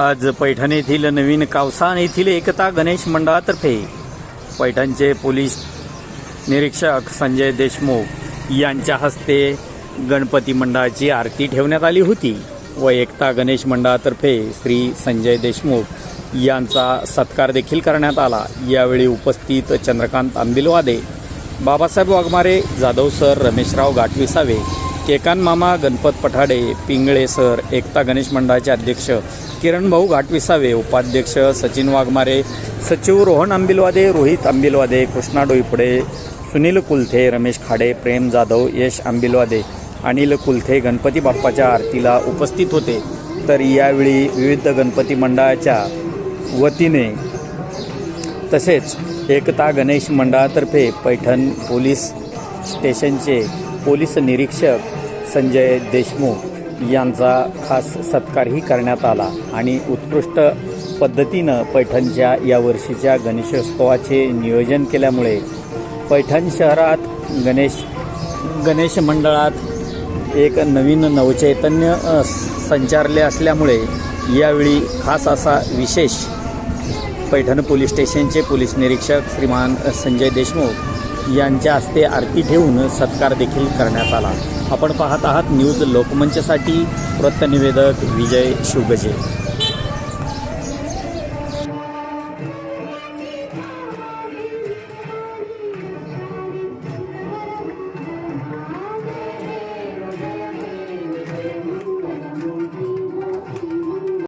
आज पैठण येथील नवीन कावसान येथील एकता गणेश मंडळातर्फे पैठणचे पोलीस निरीक्षक संजय देशमुख यांच्या हस्ते गणपती मंडळाची आरती ठेवण्यात आली होती व एकता गणेश मंडळातर्फे श्री संजय देशमुख यांचा सत्कार देखील करण्यात आला. यावेळी उपस्थित चंद्रकांत आंबिलवादे बाबासाहेब वाघमारे जाधव सर रमेशराव गाठविसावे केकान मामा गणपत पठाडे पिंगळे सर एकता गणेश मंडळाचे अध्यक्ष किरण भाऊ घाटविसावे उपाध्यक्ष सचिन वाघमारे सचिव रोहन आंबिलवादे रोहित आंबिलवादे कृष्णा डोईपुडे सुनील कुलथे रमेश खाडे प्रेम जाधव यश आंबिलवादे अनिल कुलथे गणपती बाप्पाच्या आरतीला उपस्थित होते. तर यावेळी विविध गणपती मंडळाच्या वतीने तसेच एकता गणेश मंडळातर्फे पैठण पोलीस स्टेशनचे पोलीस निरीक्षक संजय देशमुख यांचा खास सत्कारही करण्यात आला आणि उत्कृष्ट पद्धतीनं पैठणच्या या वर्षीच्या गणेशोत्सवाचे नियोजन केल्यामुळे पैठण शहरात गणेश गणेश मंडळात एक नवीन नवचैतन्य संचारले असल्यामुळे यावेळी खास असा विशेष पैठण पोलीस स्टेशनचे पोलीस निरीक्षक श्रीमान संजय देशमुख यांच्या हस्ते आरती ठेवून सत्कार देखील करण्यात आला. आपण पाहत आहात न्यूज लोकमंचसाठी वृत्तनिवेदक विजय शिवगजे